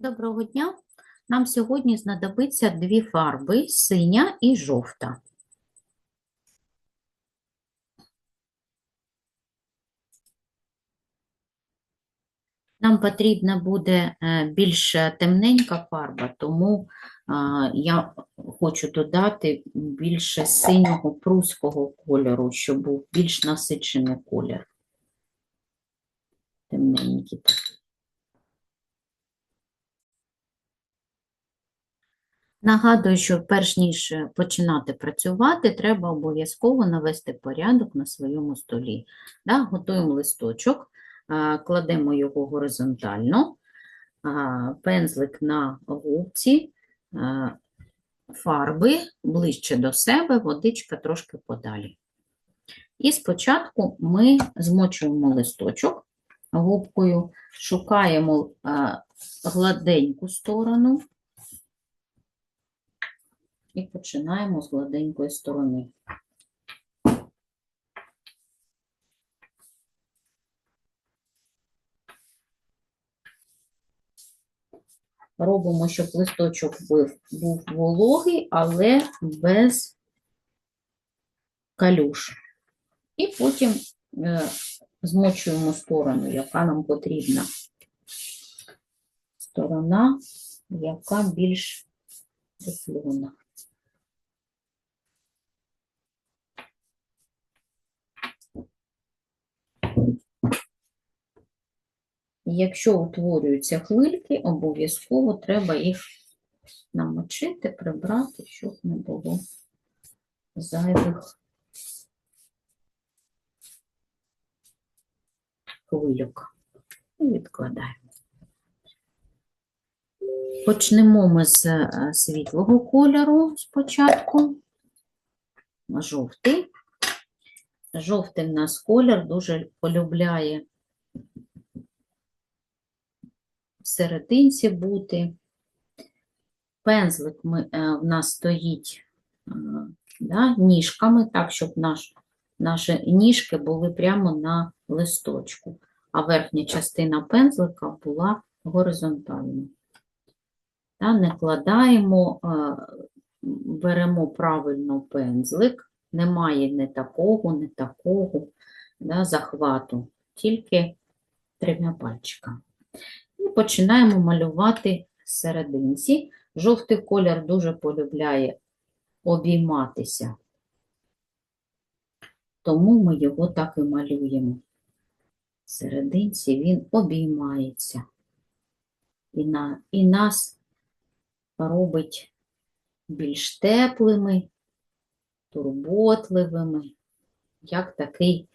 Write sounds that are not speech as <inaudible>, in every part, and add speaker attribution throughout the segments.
Speaker 1: Доброго дня! Нам сьогодні знадобиться дві фарби синя і жовта. Нам потрібна буде е, більш темненька фарба, тому я хочу додати більше синього прусського кольору, щоб був більш насичений колір. Темненький такий. Нагадую, що перш ніж е, починати працювати, треба обов'язково навести порядок на своєму столі. Да? Готуємо листочок, кладемо його горизонтально, пензлик на губці, фарби ближче до себе, водичка трошки подалі. І спочатку ми змочуємо листочок губкою, шукаємо гладеньку сторону. І починаємо з гладенької сторони. Робимо, щоб листочок був, вологий, але без калюш. І потім е, змочуємо сторону, яка нам потрібна. Сторона, яка більш теплона. Якщо утворюються хвильки, обов'язково треба їх намочити, прибрати, щоб не було зайвих хвильок. І відкладаємо. Почнемо ми з е, світлого кольору спочатку. Жовтий. Жовтий в нас колір дуже полюбляє в серединці бути. Пензлик ми, е, в нас стоїть е, да, ніжками, так, щоб наш, наші ніжки були прямо на листочку, а верхня частина пензлика була горизонтальна. Та, не кладаємо, е, беремо правильно пензлик, немає не такого, не такого да, захвату, тільки трьома пальчиками. Починаємо малювати серединці. Жовтий колір дуже полюбляє обійматися, тому ми його так і малюємо. В серединці він обіймається і, на, і нас робить більш теплими, турботливими, як такий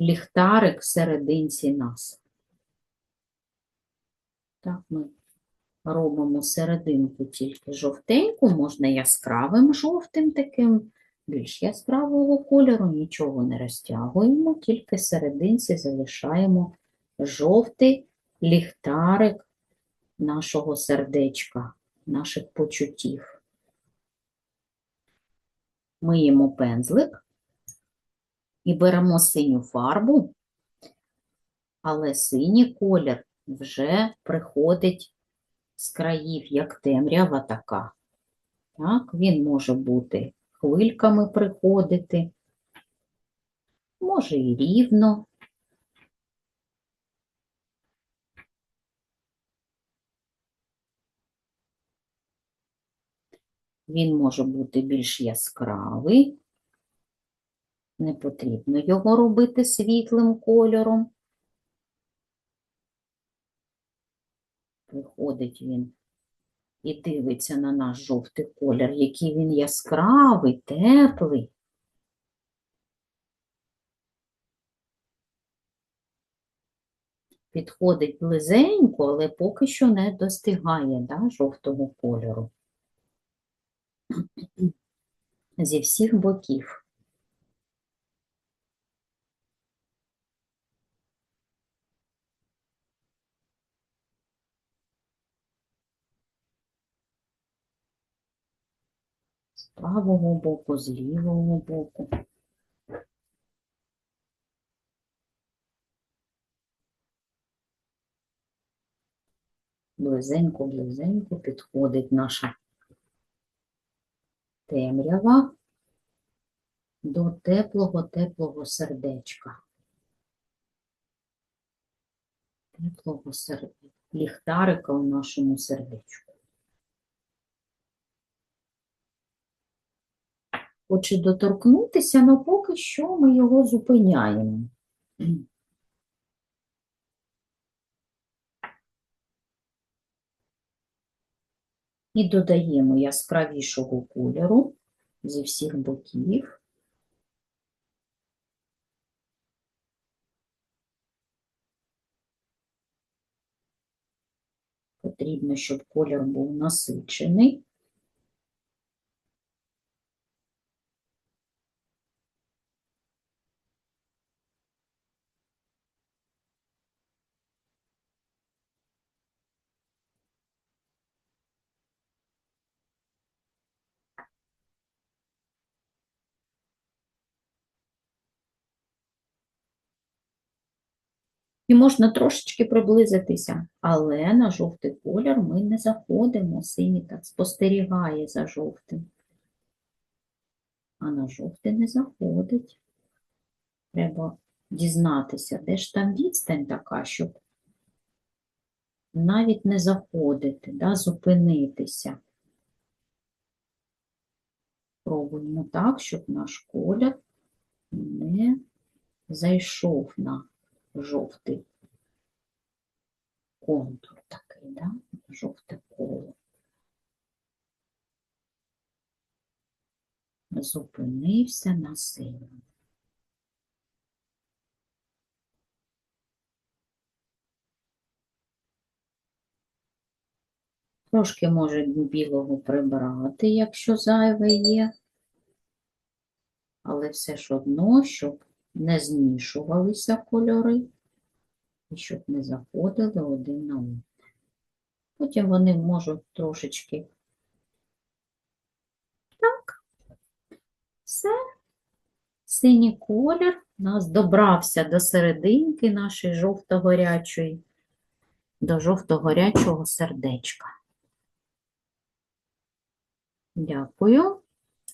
Speaker 1: ліхтарик в серединці нас. Так, ми робимо серединку тільки жовтеньку, можна яскравим жовтим таким, більш яскравого кольору, нічого не розтягуємо, тільки серединці залишаємо жовтий ліхтарик нашого сердечка, наших почуттів. Миємо пензлик і беремо синю фарбу, але синій колір вже приходить з країв, як темрява така. Так, він може бути хвильками приходити, може і рівно. Він може бути більш яскравий, не потрібно його робити світлим кольором. Приходить він і дивиться на наш жовтий колір, який він яскравий, теплий. Підходить близенько, але поки що не достигає да, жовтого кольору. <clears throat> Зі всіх боків. Правого боку, з лівого боку. близенько, близенько підходить наша темрява до теплого, теплого сердечка. Теплого сердечка. Ліхтарика у нашому сердечку. Хоче доторкнутися, але поки що ми його зупиняємо. І додаємо яскравішого кольору зі всіх боків. Потрібно, щоб колір був насичений. І можна трошечки приблизитися, але на жовтий колір ми не заходимо. Синій так спостерігає за жовтим. А на жовтий не заходить. Треба дізнатися, де ж там відстань така, щоб навіть не заходити, да, зупинитися. Пробуємо так, щоб наш колір не зайшов на жовтий контур такий, да? жовте коло. Зупинився на синьому. Трошки може білого прибрати, якщо зайве є, але все ж одно, щоб не змішувалися кольори і щоб не заходили один на один. Потім вони можуть трошечки так, все, синій колір у нас добрався до серединки нашої жовто-горячої, до жовто-горячого сердечка. Дякую.